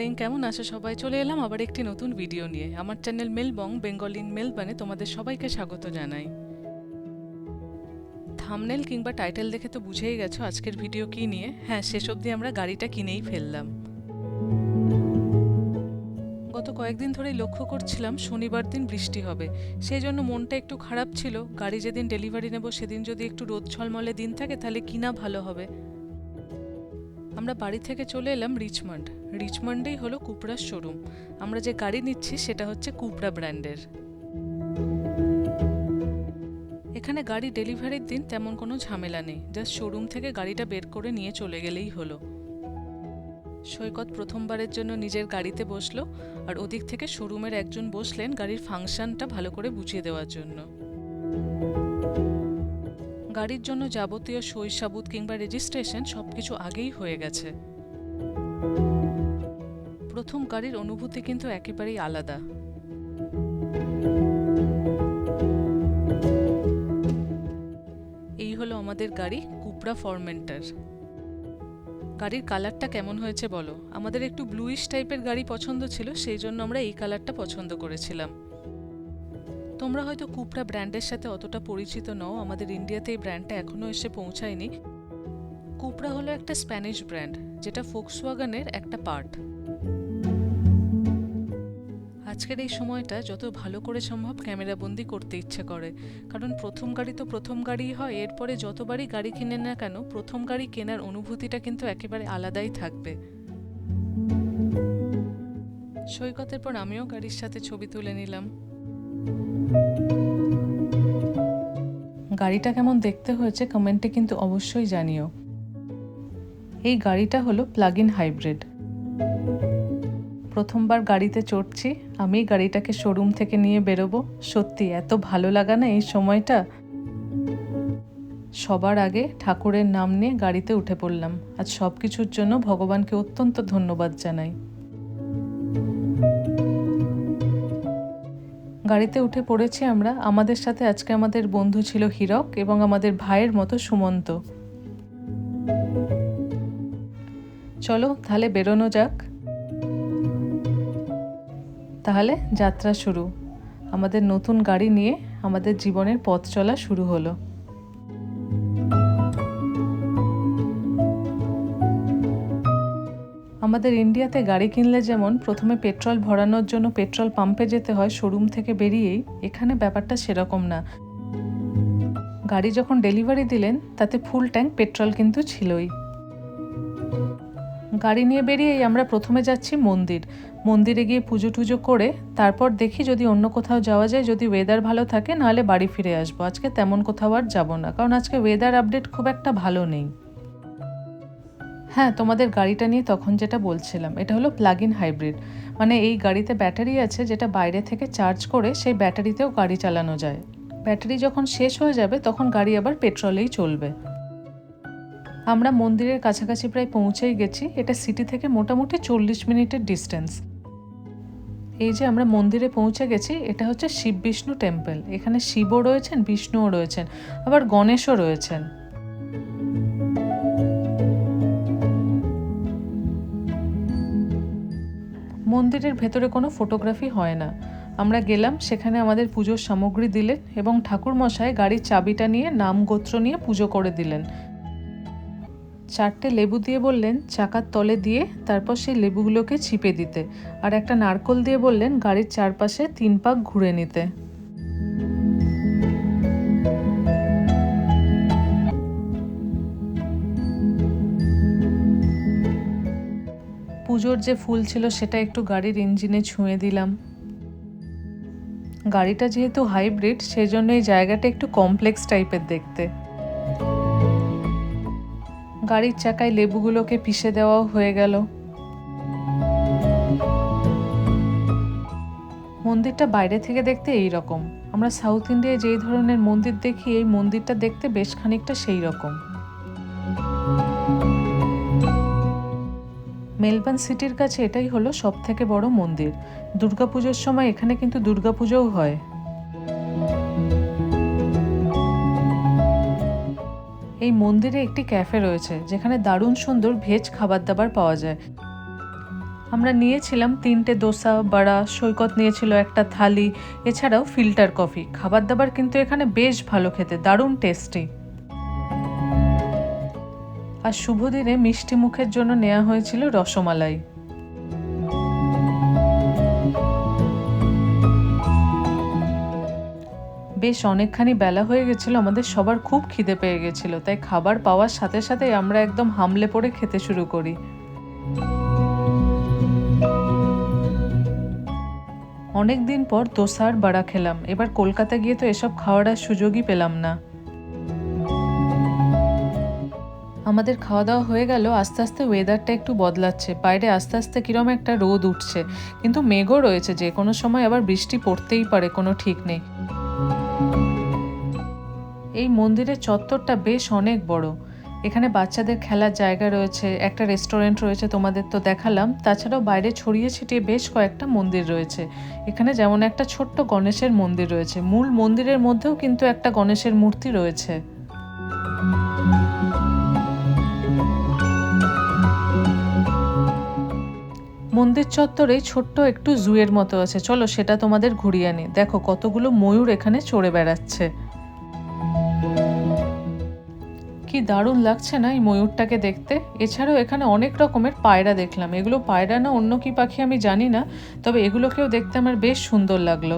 Morning, কেমন আছো সবাই? চলে এলাম আবার একটি নতুন ভিডিও নিয়ে। আমার চ্যানেল মেলবং বেঙ্গল ইন মেলবানে তোমাদের সবাইকে স্বাগত জানাই। থামনেল কিংবা টাইটেল দেখে তো বুঝেই গেছো আজকের ভিডিও কি নিয়ে। হ্যাঁ শেষ অবধি আমরা গাড়িটা কিনেই ফেললাম। গত কয়েকদিন ধরেই লক্ষ্য করছিলাম শনিবার দিন বৃষ্টি হবে। সেই জন্য মনটা একটু খারাপ ছিল। গাড়ি যেদিন ডেলিভারি নেব, সেদিন যদি একটু রোদ ঝলমলে দিন থাকে, তাহলে কিনা ভালো হবে। আমরা বাড়ি থেকে চলে এলাম রিচমন্ড। রিচমন্ডেই হলো কুপড়ার শোরুম আমরা যে গাড়ি নিচ্ছি সেটা হচ্ছে কুপড়া ব্র্যান্ডের। এখানে গাড়ি ডেলিভারির দিন তেমন কোনো ঝামেলা নেই। জাস্ট শোরুম থেকে গাড়িটা বের করে নিয়ে চলে গেলেই হলো। সৈকত প্রথমবারের জন্য নিজের গাড়িতে বসল আর ওদিক থেকে শোরুমের একজন বসলেন গাড়ির ফাংশনটা ভালো করে বুঝিয়ে দেওয়ার জন্য। গাড়ির জন্য যাবতীয় সই সাবুত কিংবা রেজিস্ট্রেশন সবকিছু আগেই হয়ে গেছে। প্রথম গাড়ির অনুভূতি কিন্তু একেবারেই আলাদা। এই হলো আমাদের গাড়ি কুপড়া ফরমেন্টার। গাড়ির কালারটা কেমন হয়েছে বলো? আমাদের একটু ব্লুইশ টাইপের গাড়ি পছন্দ ছিল, সেই জন্য আমরা এই কালারটা পছন্দ করেছিলাম। তোমরা হয়তো কুপড়া ব্র্যান্ডের সাথে অতটা পরিচিত নও, আমাদের ইন্ডিয়াতে এই ব্র্যান্ডটা এখনও এসে পৌঁছায়নি। কুপড়া হলো একটা স্প্যানিশ ব্র্যান্ড, যেটা ফোক্সওয়াগানের একটা পার্ট। আজকের এই সময়টা যত ভালো করে সম্ভব ক্যামেরাবন্দি করতে ইচ্ছে করে, কারণ প্রথম গাড়ি তো প্রথম গাড়িই হয়, এরপরে যতবারই গাড়ি কিনে না কেন, প্রথম গাড়ি কেনার অনুভূতিটা কিন্তু একেবারে আলাদাই থাকবে। সৈকতের পর আমিও গাড়ির সাথে ছবি তুলে নিলাম। গাড়িটা কেমন দেখতে হয়েছে কমেন্টে কিন্তু অবশ্যই জানিও। এই গাড়িটা হলো প্লাগ ইন হাইব্রিড প্রথমবার গাড়িতে চড়ছি, আমি গাড়িটাকে শোরুম থেকে নিয়ে বেরোবো। সত্যি, এত ভালো লাগা না এই সময়টা? সবার আগে ঠাকুরের নাম নিয়ে গাড়িতে উঠে পড়লাম। আজ সব কিছুর জন্য ভগবানকে অত্যন্ত ধন্যবাদ জানাই। গাড়িতে উঠে পড়েছি আমরা। আমাদের সাথে আজকে আমাদের বন্ধু ছিল হিরক এবং আমাদের ভাইয়ের মতো সুমন্ত। চলো তাহলে বেরোনো যাক। তাহলে যাত্রা শুরু। আমাদের নতুন গাড়ি নিয়ে আমাদের জীবনের পথ চলা শুরু হলো। আমাদের ইন্ডিয়াতে গাড়ি কিনলে যেমন প্রথমে পেট্রোল ভরানোর জন্য পেট্রোল পাম্পে যেতে হয় শোরুম থেকে বেরিয়েই, এখানে ব্যাপারটা সেরকম না। গাড়ি যখন ডেলিভারি দিলেন, তাতে ফুল ট্যাঙ্ক পেট্রোল কিন্তু ছিলই। গাড়ি নিয়ে বেরিয়েই আমরা প্রথমে যাচ্ছি মন্দির। মন্দিরে গিয়ে পুজো টুজো করে, তারপর দেখি যদি অন্য কোথাও যাওয়া যায়, যদি ওয়েদার ভালো থাকে, নাহলে বাড়ি ফিরে আসব। আজকে তেমন কোথাও আর যাব না, কারণ আজকে ওয়েদার আপডেট খুব একটা ভালো নেই। হ্যাঁ তোমাদের গাড়িটা নিয়ে তখন যেটা বলছিলাম, এটা হলো প্লাগ ইন হাইব্রিড মানে এই গাড়িতে ব্যাটারি আছে যেটা বাইরে থেকে চার্জ করে সেই ব্যাটারিতেও গাড়ি চালানো যায়। ব্যাটারি যখন শেষ হয়ে যাবে, তখন গাড়ি আবার পেট্রোলেই চলবে। আমরা মন্দিরের কাছাকাছি প্রায় পৌঁছেই গেছি, এটা সিটি থেকে মোটামুটি চল্লিশ মিনিটের ডিস্টেন্স এই যে আমরা মন্দিরে পৌঁছে গেছি, এটা হচ্ছে শিব বিষ্ণু টেম্পল এখানে শিবও রয়েছেন, বিষ্ণুও রয়েছেন, আবার গণেশও রয়েছেন। মন্দিরের ভেতরে কোনো ফটোগ্রাফি হয় না। আমরা গেলাম, সেখানে আমাদের পুজোর সামগ্রী দিলেন এবং ঠাকুর মশায় গাড়ির চাবিটা নিয়ে নাম গোত্র নিয়ে পুজো করে দিলেন। চারটে লেবু দিয়ে বললেন, চাকার তলে দিয়ে তারপর সেই লেবুগুলোকে ছিপে দিতে। আর একটা নারকল দিয়ে বললেন, গাড়ির চারপাশে তিন পাক ঘুরে নিতে। পুজোর যে ফুল ছিল সেটা একটু গাড়ির ইঞ্জিনে ছুঁয়ে দিলাম। গাড়িটা যেহেতু হাইব্রিড সেই জন্য এই জায়গাটা একটু কমপ্লেক্স টাইপের দেখতে। গাড়ির চাকায় লেবুগুলোকে পিষে দেওয়াও হয়ে গেল। মন্দিরটা বাইরে থেকে দেখতে এই রকম। আমরা সাউথ ইন্ডিয়ায় যেই ধরনের মন্দির দেখি, এই মন্দিরটা দেখতে বেশ খানিকটা সেই রকম। মেলবার্ন সিটির কাছে এটাই হলো সব থেকে বড় মন্দির। দুর্গাপুজোর সময় এখানে কিন্তু দুর্গাপুজোও হয়। এই মন্দিরে একটি ক্যাফে রয়েছে, যেখানে দারুণ সুন্দর ভেজ খাবার দাবার পাওয়া যায়। আমরা নিয়েছিলাম তিনটে দোসা, বড়া, সৈকত নিয়েছিল একটা থালি, এছাড়াও ফিল্টার কফি। খাবার দাবার কিন্তু এখানে বেশ ভালো খেতে, দারুণ টেস্টি। আর শুভ দিনে মিষ্টি মুখের জন্য নেওয়া হয়েছিল রসমালাই। বেশ অনেকখানি বেলা হয়ে গেছিল, আমাদের সবার খুব খিদে পেয়ে গেছিল, তাই খাবার পাওয়ার সাথে সাথে আমরা একদম হামলে পড়ে খেতে শুরু করি। অনেক দিন পর দোসার বাড়া খেলাম, এবার কলকাতা গিয়ে তো এসব খাওয়ার সুযোগই পেলাম না। আমাদের খাওয়া দাওয়া হয়ে গেল, আস্তে আস্তে ওয়েদারটা একটু বদলাচ্ছে। বাইরে আস্তে আস্তে কিরম একটা রোদ উঠছে। কিন্তু মেঘও রয়েছে, যে কোনো সময় আবার বৃষ্টি পড়তেই পারে, কোনো ঠিক নেই। এই মন্দিরের চত্বরটা বেশ অনেক বড়। এখানে বাচ্চাদের খেলার জায়গা রয়েছে, একটা রেস্টুরেন্ট রয়েছে তোমাদের তো দেখালাম। তাছাড়াও বাইরে ছড়িয়ে ছিটিয়ে বেশ কয়েকটা মন্দির রয়েছে। এখানে যেমন একটা ছোট্ট গণেশের মন্দির রয়েছে। মূল মন্দিরের মধ্যেও কিন্তু একটা গণেশের মূর্তি রয়েছে। মন্দির চত্বরে ছোট্ট একটু জুয়ের মতো আছে। চলো সেটা তোমাদের ঘুরিয়ে আনি। দেখো কতগুলো ময়ূর এখানে চড়ে বেড়াচ্ছে। কি দারুণ লাগছে না এই ময়ূরটাকে দেখতে? এছাড়াও এখানে অনেক রকমের পায়রা দেখলাম। এগুলো পায়রা না, অন্য কি পাখি আমি জানি না, তবে এগুলোকেও দেখতে আমার বেশ সুন্দর লাগল।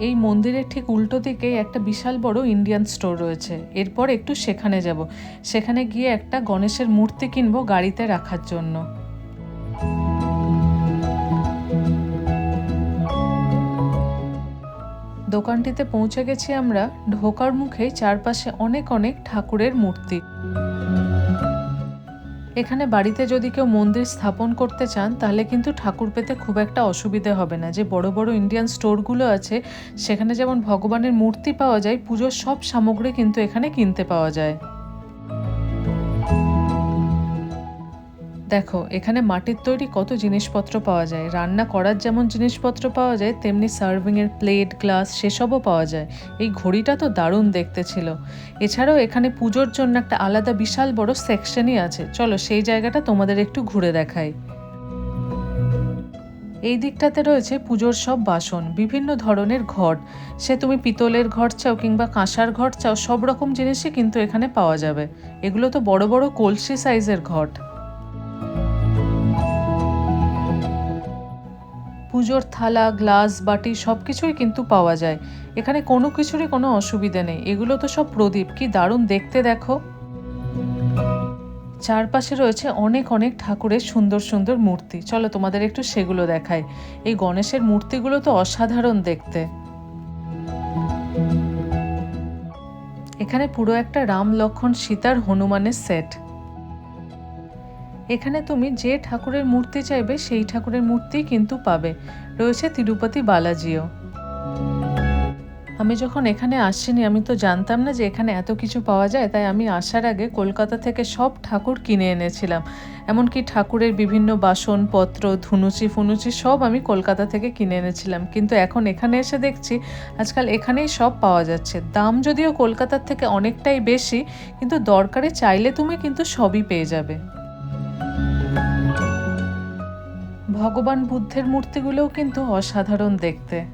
এই মন্দিরের ঠিক উল্টো দিকেই একটা বিশাল বড় ইন্ডিয়ান স্টোর রয়েছে। এরপর একটু সেখানে যাব। সেখানে গিয়ে একটা গণেশের মূর্তি কিনবো গাড়িতে রাখার জন্য। দোকানটিতে পৌঁছে গেছি আমরা। ঢোকার মুখে চারপাশে অনেক অনেক ঠাকুরের মূর্তি। এখানে বাড়িতে যদি কেউ মন্দির স্থাপন করতে চান, তাহলে কিন্তু ঠাকুর পেতে খুব একটা অসুবিধে হবে না। যে বড় বড় ইন্ডিয়ান স্টোরগুলো আছে, সেখানে যেমন ভগবানের মূর্তি পাওয়া যায়, পুজোর সব সামগ্রী কিন্তু এখানে কিনতে পাওয়া যায়। দেখো, এখানে মাটির তৈরি কত জিনিসপত্র পাওয়া যায়। রান্না করার যেমন জিনিসপত্র পাওয়া যায়, তেমনি সার্ভিংয়ের প্লেট, গ্লাস সেসবও পাওয়া যায়। এই ঘড়িটা তো দারুণ দেখতে ছিল। এছাড়াও এখানে পুজোর জন্য একটা আলাদা বিশাল বড় সেকশনই আছে। চলো, সেই জায়গাটা তোমাদের একটু ঘুরে দেখাই। এই দিকটাতে রয়েছে পুজোর সব বাসন, বিভিন্ন ধরনের ঘট সে তুমি পিতলের ঘট চাও কিংবা কাঁসার ঘট চাও, সব রকম জিনিসই কিন্তু এখানে পাওয়া যাবে। এগুলো তো বড় বড় কলসি সাইজের ঘট পুজোর থালা, গ্লাস, বাটি সব কিছুই কিন্তু পাওয়া যায়। এখানে কোনো কিছুরই কোনো অসুবিধে নেই। এগুলো তো সব প্রদীপ। কি দারুণ দেখতে দেখো। চারপাশে রয়েছে অনেক অনেক ঠাকুরের সুন্দর সুন্দর মূর্তি। চলো তোমাদের একটু সেগুলো দেখাই। এই গণেশের মূর্তিগুলো তো অসাধারণ দেখতে। এখানে পুরো একটা রাম লক্ষণ সীতার হনুমানের সেট। এখানে তুমি যে ঠাকুরের মূর্তি চাইবে, সেই ঠাকুরের মূর্তি কিন্তু পাবে। রয়েছে তিরুপতি বালাজিও। আমি যখন এখানে আসিনি, আমি তো জানতাম না যে এখানে এত কিছু পাওয়া যায়, তাই আমি আসার আগে কলকাতা থেকে সব ঠাকুর কিনে এনেছিলাম। এমনকি ঠাকুরের বিভিন্ন বাসনপত্র, ধুনুচি ফুনুচি সব আমি কলকাতা থেকে কিনে এনেছিলাম। কিন্তু এখন এখানে এসে দেখছি, আজকাল এখানেই সব পাওয়া যাচ্ছে। দাম যদিও কলকাতার থেকে অনেকটাই বেশি, কিন্তু দরকারে চাইলে তুমি কিন্তু সবই পেয়ে যাবে। ভগবান বুদ্ধের মূর্তিগুলোও কিন্তু অসাধারণ দেখতে।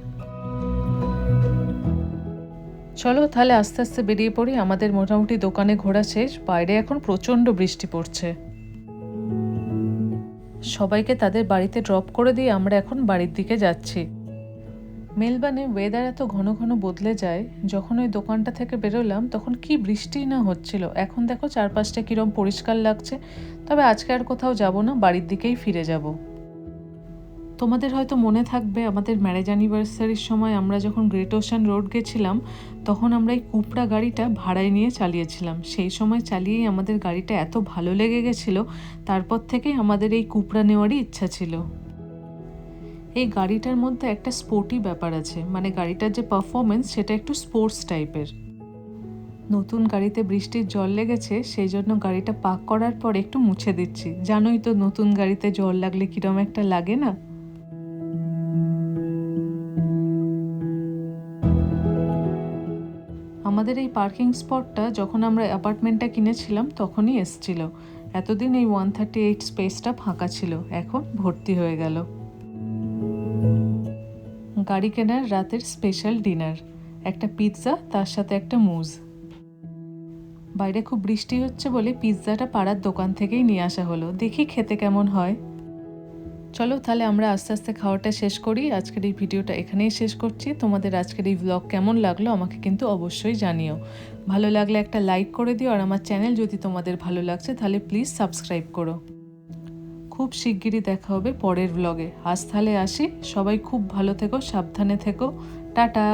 চলো তাহলে আস্তে আস্তে বেরিয়ে পড়ি। আমাদের মোটামুটি দোকানে ঘোরা শেষ। বাইরে এখন প্রচণ্ড বৃষ্টি পড়ছে। সবাইকে তাদের বাড়িতে ড্রপ করে দিয়ে আমরা এখন বাড়ির দিকে যাচ্ছি। মেলবানে ওয়েদার এত ঘন ঘন বদলে যায়, যখন ওই দোকানটা থেকে বেরোলাম, তখন কি বৃষ্টি না হচ্ছিল। এখন দেখো চারপাশটা কিরম পরিষ্কার লাগছে। তবে আজকে আর কোথাও যাব না, বাড়ির দিকেই ফিরে যাব। তোমাদের হয়তো মনে থাকবে, আমাদের ম্যারেজ অ্যানিভার্সারির সময় আমরা যখন গ্রেট ওশান রোড গেছিলাম, তখন আমরা এই কুপড়া গাড়িটা ভাড়ায় নিয়ে চালিয়েছিলাম। সেই সময় চালিয়েই আমাদের গাড়িটা এত ভালো লেগে গেছিল, তারপর থেকে আমাদের এই কুপড়া নেওয়ারই ইচ্ছা ছিল। এই গাড়িটার মধ্যে একটা স্পোর্টি ব্যাপার আছে মানে গাড়িটার যে পারফরমেন্স সেটা একটু স্পোর্টস টাইপের নতুন গাড়িতে বৃষ্টির জল লেগেছে, সেই জন্য গাড়িটা পাক করার পর একটু মুছে দিচ্ছি। জানোই তো নতুন গাড়িতে জল লাগলে কিরম একটা লাগে না? আমাদের এই পার্কিং স্পটটা যখন আমরা অ্যাপার্টমেন্টটা কিনেছিলাম, তখনই এসছিল। এতদিন এই ওয়ান থার্টি এইট স্পেসটা ফাঁকা ছিল। এখন ভর্তি হয়ে গেল। গাড়ি কেনার রাতের স্পেশাল ডিনার। একটা পিৎজা, তার সাথে একটা মুজ। বাইরে খুব বৃষ্টি হচ্ছে বলে পিৎজাটা পাড়ার দোকান থেকেই নিয়ে আসা হলো। দেখি খেতে কেমন হয়। চলো তাহলে আমরা আস্তে আস্তে খাওয়াটা শেষ করি। আজকের এই ভিডিওটা এখানেই শেষ করছি। তোমাদের আজকের এই ব্লগ কেমন লাগল আমাকে কিন্তু অবশ্যই জানিও। ভালো লাগলে একটা লাইক করে দিও আর আমার চ্যানেল যদি তোমাদের ভালো লাগছে তাহলে প্লিজ সাবস্ক্রাইব করো। খুব শিগগিরই দেখা হবে পরের ব্লগে আজ তাহলে আসি। সবাই খুব ভালো থেকো, সাবধানে থেকো। টাটা!